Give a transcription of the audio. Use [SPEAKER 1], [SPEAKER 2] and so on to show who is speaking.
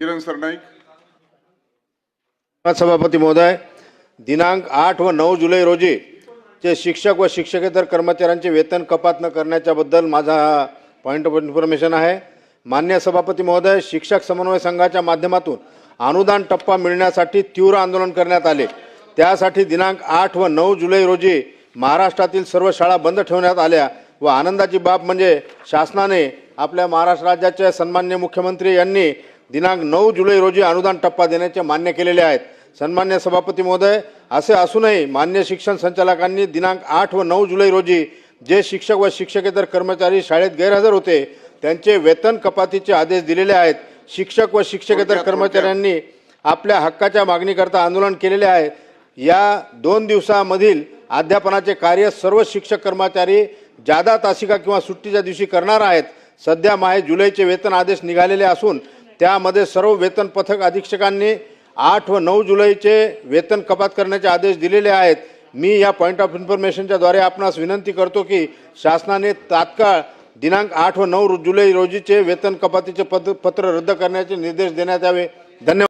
[SPEAKER 1] किरण सरनाईक
[SPEAKER 2] सभापती महोदय दिनांक आठ व नऊ जुलै रोजी चे शिक्षक व शिक्षकेतर कर्मचाऱ्यांचे वेतन कपात न करण्याच्याबद्दल माझा पॉईंट ऑफ इन्फॉर्मेशन आहे. मान्य सभापती महोदय शिक्षक समन्वय संघाच्या माध्यमातून अनुदान टप्पा मिळण्यासाठी तीव्र आंदोलन करण्यात आले. त्यासाठी दिनांक आठ व नऊ जुलै रोजी महाराष्ट्रातील सर्व शाळा बंद ठेवण्यात आल्या व आनंदाची बाब म्हणजे शासनाने आपल्या महाराष्ट्र राज्याचे सन्मान्य मुख्यमंत्री यांनी दिनांक नऊ जुलै रोजी अनुदान टप्पा देण्याचे मान्य केलेले आहेत. सन्मान्य सभापती महोदय असे असूनही मान्य शिक्षण संचालकांनी दिनांक आठ व नऊ जुलै रोजी जे शिक्षक व शिक्षकेतर कर्मचारी शाळेत गैरहजर होते त्यांचे वेतन कपातीचे आदेश दिलेले आहेत. शिक्षक व शिक्षकेतर कर्मचाऱ्यांनी आपल्या हक्काच्या मागणीकरता आंदोलन केलेले आहे. या दोन दिवसामधील अध्यापनाचे कार्य सर्व शिक्षक कर्मचारी जादा तासिका किंवा सुट्टीच्या दिवशी करणार आहेत. सध्या माहे जुलैचे वेतन आदेश निघालेले असून त्यामध्ये सर्व वेतन पथक अधीक्षकांनी आठ व नऊ जुलैचे वेतन कपात करण्याचे आदेश दिलेले आहेत. मी या पॉईंट ऑफ इन्फॉर्मेशनच्या द्वारे आपणास विनंती करतो की शासनाने तात्काळ दिनांक आठ व नऊ जुलै रोजीचे वेतन कपातीचे पद पत्र रद्द करण्याचे निर्देश देण्यात यावे. धन्यवाद.